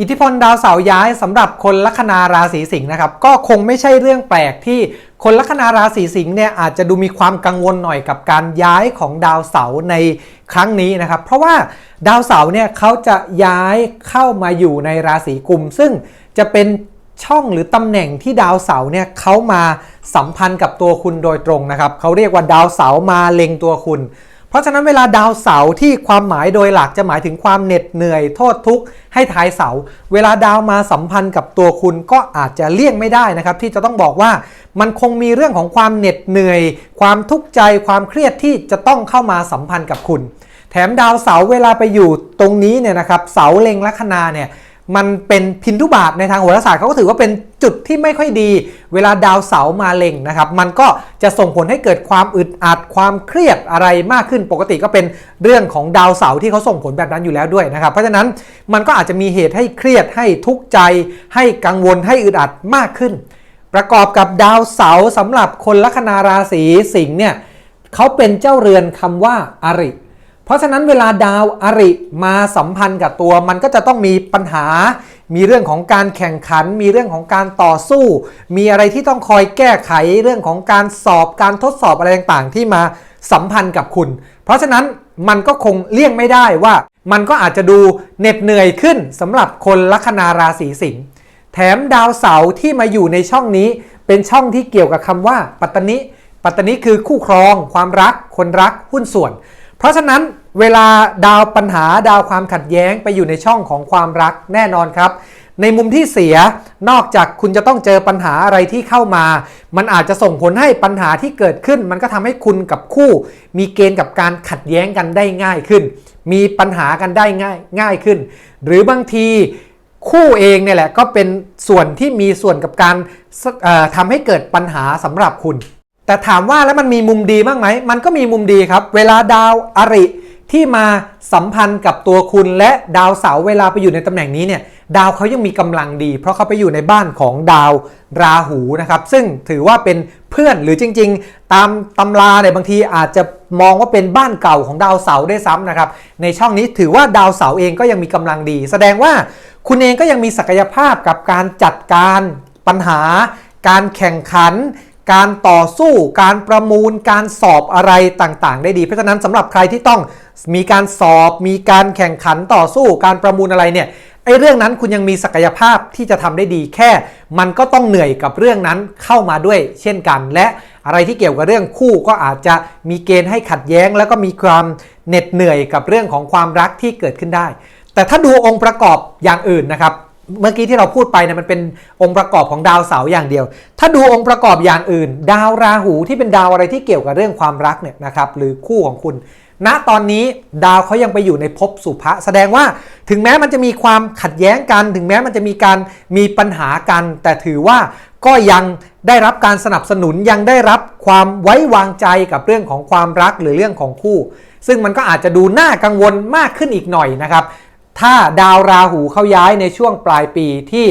อิทธิพลดาวเสาร์ย้ายสำหรับคนลัคนาราศีสิงห์นะครับก็คงไม่ใช่เรื่องแปลกที่คนลัคนาราศีสิงห์เนี่ยอาจจะดูมีความกังวลหน่อยกับการย้ายของดาวเสาร์ในครั้งนี้นะครับเพราะว่าดาวเสาร์เนี่ยเขาจะย้ายเข้ามาอยู่ในราศีกุม ซึ่งจะเป็นช่องหรือตำแหน่งที่ดาวเสาร์เนี่ยเขามาสัมพันธ์กับตัวคุณโดยตรงนะครับเขาเรียกว่าดาวเสาร์มาเล็งตัวคุณ เพราะฉะนั้นเวลาดาวเสาร์ที่ความหมายโดยหลักจะหมายถึงความเหน็ดเหนื่อยโทษทุกข์ให้ทายเสา เวลาดาวมาสัมพันธ์กับตัวคุณก็อาจจะเลี่ยงไม่ได้นะครับ ที่จะต้องบอกว่ามันคงมีเรื่องของความเหน็ดเหนื่อย ความทุกข์ใจความเครียดที่จะต้องเข้ามาสัมพันธ์กับคุณ แถมดาวเสาร์เวลาไปอยู่ตรงนี้เนี่ยนะครับเสาเล็งลัคนาเนี่ย มันเป็นพินทุบาทในทางโหราศาสตร์เขาก็ถือว่าเป็นจุดที่ไม่ค่อยดี เวลาดาวเสาร์มาเล็งนะครับ มันก็จะส่งผลให้เกิดความอึดอัดความเครียดอะไรมากขึ้นปกติก็เป็นเรื่องของดาวเสาร์ที่เขาส่งผลแบบนั้นอยู่แล้วด้วยนะครับ เพราะฉะนั้นมันก็อาจจะมีเหตุให้เครียดให้ทุกข์ใจ ให้กังวลให้อึดอัดมากขึ้น ประกอบกับดาวเสาร์สำหรับคนลัคนาราศีสิงห์เนี่ยเขาเป็นเจ้าเรือนคำว่าอริ เพราะฉะนั้นเวลาดาวอริมาสัมพันธ์กับตัวมันก็จะต้องมีปัญหา มีเรื่องของการแข่งขัน มีเรื่องของการต่อสู้ มีอะไรที่ต้องคอยแก้ไขเรื่องของการสอบการทดสอบอะไรต่างๆ ที่มาสัมพันธ์กับคุณ เพราะฉะนั้นมันก็คงเลี่ยงไม่ได้ว่า มันก็อาจจะดูเหน็ดเหนื่อยขึ้นสำหรับคนลัคนาราศีสิงห์แถมดาวเสาร์ที่มาอยู่ในช่องนี้ เป็นช่องที่เกี่ยวกับคำว่า ปัตตนิปัตตนิคือคู่ครอง ความรัก คนรักหุ้นส่วน เพราะฉะนั้น เวลาดาวปัญหาดาวความขัดแย้งไปอยู่ในช่องของความรักแน่นอนครับ ในมุมที่เสียนอกจากคุณจะต้องเจอปัญหาอะไรที่เข้ามา มันอาจจะส่งผลให้ปัญหาที่เกิดขึ้น มันก็ทำให้คุณกับคู่ มีเกณฑ์กับการขัดแย้งกันได้ง่ายขึ้น มีปัญหากันได้ง่ายง่ายขึ้น หรือบางทีคู่เองเนี่ยแหละก็เป็นส่วนที่มีส่วนกับการเอ่อทำให้เกิดปัญหาสำหรับคุณ แต่ถามว่าแล้วมันมีมุมดีบ้างไหมมันก็มีมุมดีครับ เวลาดาวอริ ที่มาสัมพันธ์กับตัวคุณและดาวเสาร์เวลาไปอยู่ในตำแหน่งนี้เนี่ยดาวเขายังมีกำลังดี เพราะเขาไปอยู่ในบ้านของดาวราหูนะครับซึ่งถือว่าเป็นเพื่อนหรือจริง ๆ ตามตำราเนี่ยบางทีอาจจะมองว่าเป็นบ้านเก่าของดาวเสาร์ได้ซ้ำนะครับในช่องนี้ถือว่าดาวเสาร์เองก็ยังมีกำลังดี แสดงว่าคุณเองก็ยังมีศักยภาพกับการจัดการปัญหา การแข่งขัน การต่อสู้ การประมูล การสอบอะไรต่างๆ ได้ดี เพราะฉะนั้นสำหรับใครที่ต้องมีการสอบ มีการแข่งขันต่อสู้ การประมูลอะไรเนี่ยไอ้เรื่องนั้นคุณยังมีศักยภาพที่จะทำได้ดีแค่ มันก็ต้องเหนื่อยกับเรื่องนั้นเข้ามาด้วย เช่นกัน และอะไรที่เกี่ยวกับเรื่องคู่ก็อาจจะมีเกณฑ์ให้ขัดแย้ง แล้วก็มีความเหน็ดเหนื่อยกับเรื่องของความรักที่เกิดขึ้นได้ แต่ถ้าดูองค์ประกอบอย่างอื่นนะครับ เมื่อกี้ที่เราพูดไปเนี่ยมันเป็นองค์ประกอบของดาวเสาร์อย่างเดียว ถ้าดูองค์ประกอบอย่างอื่น ดาวราหูที่เป็นดาวอะไรที่เกี่ยวกับเรื่องความรักเนี่ยนะครับหรือคู่ของคุณ ณตอนนี้ดาวเขายังไปอยู่ในภพสุภะแสดงว่าถึงแม้มันจะมีความขัดแย้งกัน ถึงแม้มันจะมีการมีปัญหากัน แต่ถือว่าก็ยังได้รับการสนับสนุนยังได้รับความไว้วางใจกับเรื่องของความรักหรือเรื่องของคู่ ซึ่งมันก็อาจจะดูน่ากังวลมากขึ้นอีกหน่อยนะครับ ถ้าดาวราหูเข้าย้ายในช่วงปลายปีที่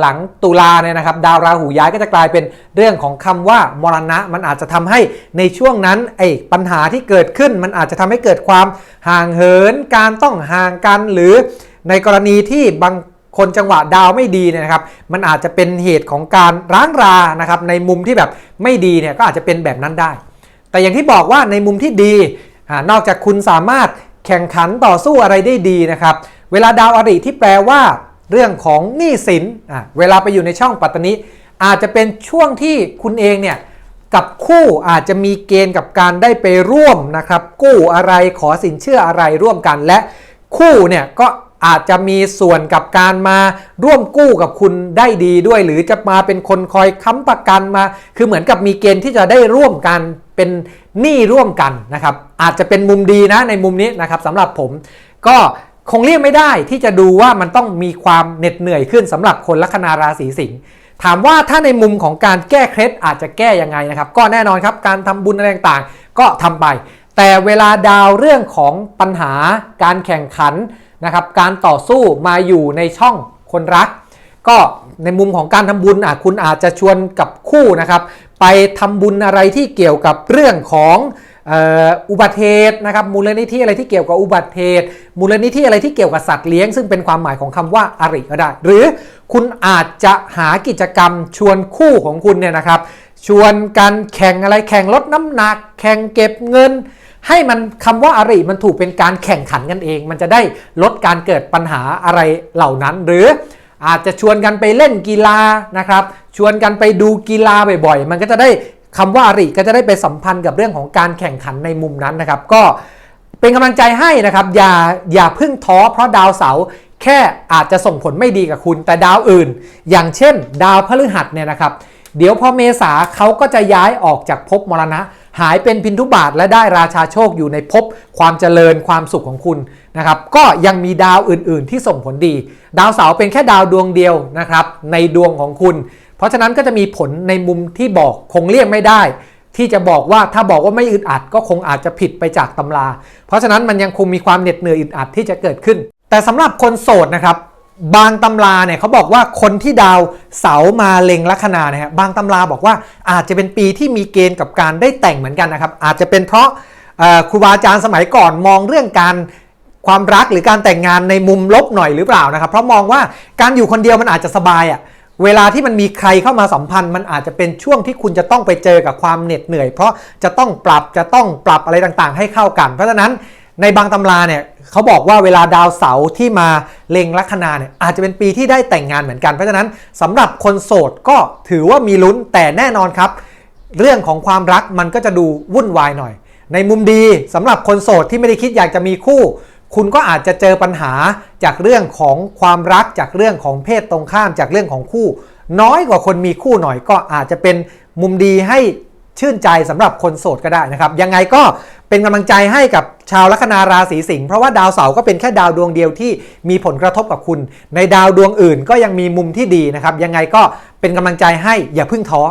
หลังตุลาเนี่ยนะครับ ดาวราหูย้ายก็จะกลายเป็นเรื่องของคำว่ามรณะ มันอาจจะทำให้ในช่วงนั้นไอ้ปัญหาที่เกิดขึ้น มันอาจจะทำให้เกิดความห่างเหินการต้องห่างกัน หรือในกรณีที่บางคนจังหวะดาวไม่ดีเนี่ยนะครับ มันอาจจะเป็นเหตุของการร้างรานะครับ ในมุมที่แบบไม่ดีเนี่ยก็อาจจะเป็นแบบนั้นได้ แต่อย่างที่บอกว่าในมุมที่ดีอนอกจากคุณสามารถ แข่งขันต่อสู้อะไรได้ดีนะครับ เวลาดาวอริที่แปลว่าเรื่องของหนี้สินเวลาไปอยู่ในช่องปัตตนิอาจจะเป็นช่วงที่คุณเองเนี่ยกับคู่อาจจะมีเกณฑ์กับการได้ไปร่วมนะครับ กู้อะไรขอสินเชื่ออะไรร่วมกันและคู่เนี่ยก็อาจจะมีส่วนกับการมาร่วมกู้กับคุณได้ดีด้วย หรือจะมาเป็นคนคอยค้ำประกันมา คือเหมือนกับมีเกณฑ์ที่จะได้ร่วมกัน เป็นหนี้ร่วมกันนะครับ อาจจะเป็นมุมดีนะในมุมนี้นะครับสำหรับผมก็คงเรียกไม่ได้ที่จะดูว่ามันต้องมีความเหน็ดเหนื่อยขึ้นสำหรับคนลัคนาราศีสิงห์ถามว่าถ้าในมุมของการแก้เคล็ดอาจจะแก้ยังไงนะครับ ก็แน่นอนครับการทำบุญอะไรต่างๆ ก็ทำไป แต่เวลาดาวเรื่องของปัญหาการแข่งขันนะครับการต่อสู้มาอยู่ในช่องคนรัก ก็ในมุมของการทำบุญอะคุณอาจจะชวนกับคู่นะครับ ไปทำบุญอะไรที่เกี่ยวกับเรื่องของอุบัติเหตุนะครับมูลนิธิอะไรที่เกี่ยวกับอุบัติเหตุมูลนิธิอะไรที่เกี่ยวกับสัตว์เลี้ยง ซึ่งเป็นความหมายของคำว่าอริก็ได้ หรือคุณอาจจะหากิจกรรมชวนคู่ของคุณเนี่ยนะครับ ชวนกันแข่งอะไรแข่งลดน้ำหนัก แข่งเก็บเงิน ให้มันคำว่าอริมันถูกเป็นการแข่งขันกันเอง มันจะได้ลดการเกิดปัญหาอะไรเหล่านั้นหรือ อาจจะชวนกันไปเล่นกีฬานะครับ ชวนกันไปดูกีฬาบ่อยๆ มันก็จะได้คำว่าอริก็จะได้ไปสัมพันธ์กับเรื่องของการแข่งขันในมุมนั้นนะครับ ก็เป็นกำลังใจให้นะครับ อย่าอย่าพึ่งท้อเพราะดาวเสาร์แค่อาจจะส่งผลไม่ดีกับคุณ แต่ดาวอื่น อย่างเช่น ดาวพฤหัสเนี่ยนะครับ เดี๋ยวพอเมษาเขาก็จะย้ายออกจากภพมรณะ หายเป็นพินทุบาทและได้ราชาโชคอยู่ในภพความเจริญความสุขของคุณนะครับ ก็ยังมีดาวอื่นๆที่ส่งผลดี ดาวเสาร์เป็นแค่ดาวดวงเดียวนะครับ ในดวงของคุณ เพราะฉะนั้นก็จะมีผลในมุมที่บอกคงเลี่ยงไม่ได้ ที่จะบอกว่าถ้าบอกว่าไม่อึดอัดก็คงอาจจะผิดไปจากตำรา เพราะฉะนั้นมันยังคงมีความเหน็ดเหนื่อยอึดอัดที่จะเกิดขึ้น แต่สำหรับคนโสดนะครับ บางตำราเนี่ยเขาบอกว่าคนที่ดาวเสามาเล็งลัคนาเนี่ยฮะบางตำราบอกว่าอาจจะเป็นปีที่มีเกณฑ์กับการได้แต่งเหมือนกันนะครับ อาจจะเป็นเพราะครูบาอาจารย์สมัยก่อนมองเรื่องการความรักหรือการแต่งงานในมุมลบหน่อยหรือเปล่านะครับ เพราะมองว่าการอยู่คนเดียวมันอาจจะสบายอะ่ะเวลาที่มันมีใครเข้ามาสัมพันธ์มันอาจจะเป็นช่วงที่คุณจะต้องไปเจอกับความเหน็ดเหนื่อย เพราะจะต้องปรับจะต้องปรับอะไรต่างๆ ให้เข้ากัน เพราะฉะนั้น ในบางตำราเนี่ยเขาบอกว่าเวลาดาวเสาร์ที่มาเล็งลัคนาเนี่ยอาจจะเป็นปีที่ได้แต่งงานเหมือนกัน เพราะฉะนั้นสำหรับคนโสดก็ถือว่ามีลุ้นแต่แน่นอนครับ เรื่องของความรักมันก็จะดูวุ่นวายหน่อย ในมุมดีสำหรับคนโสดที่ไม่ได้คิดอยากจะมีคู่ คุณก็อาจจะเจอปัญหาจากเรื่องของความรักจากเรื่องของเพศตรงข้ามจากเรื่องของคู่ น้อยกว่าคนมีคู่หน่อยก็อาจจะเป็นมุมดีให้ ชื่นใจสำหรับคนโสดก็ได้นะครับ ยังไงก็เป็นกำลังใจให้กับชาวลัคนาราศีสิงห์เพราะว่าดาวเสาร์ก็เป็นแค่ดาวดวงเดียวที่มีผลกระทบกับคุณ ในดาวดวงอื่นก็ยังมีมุมที่ดีนะครับ ยังไงก็เป็นกำลังใจให้อย่าเพิ่งท้อ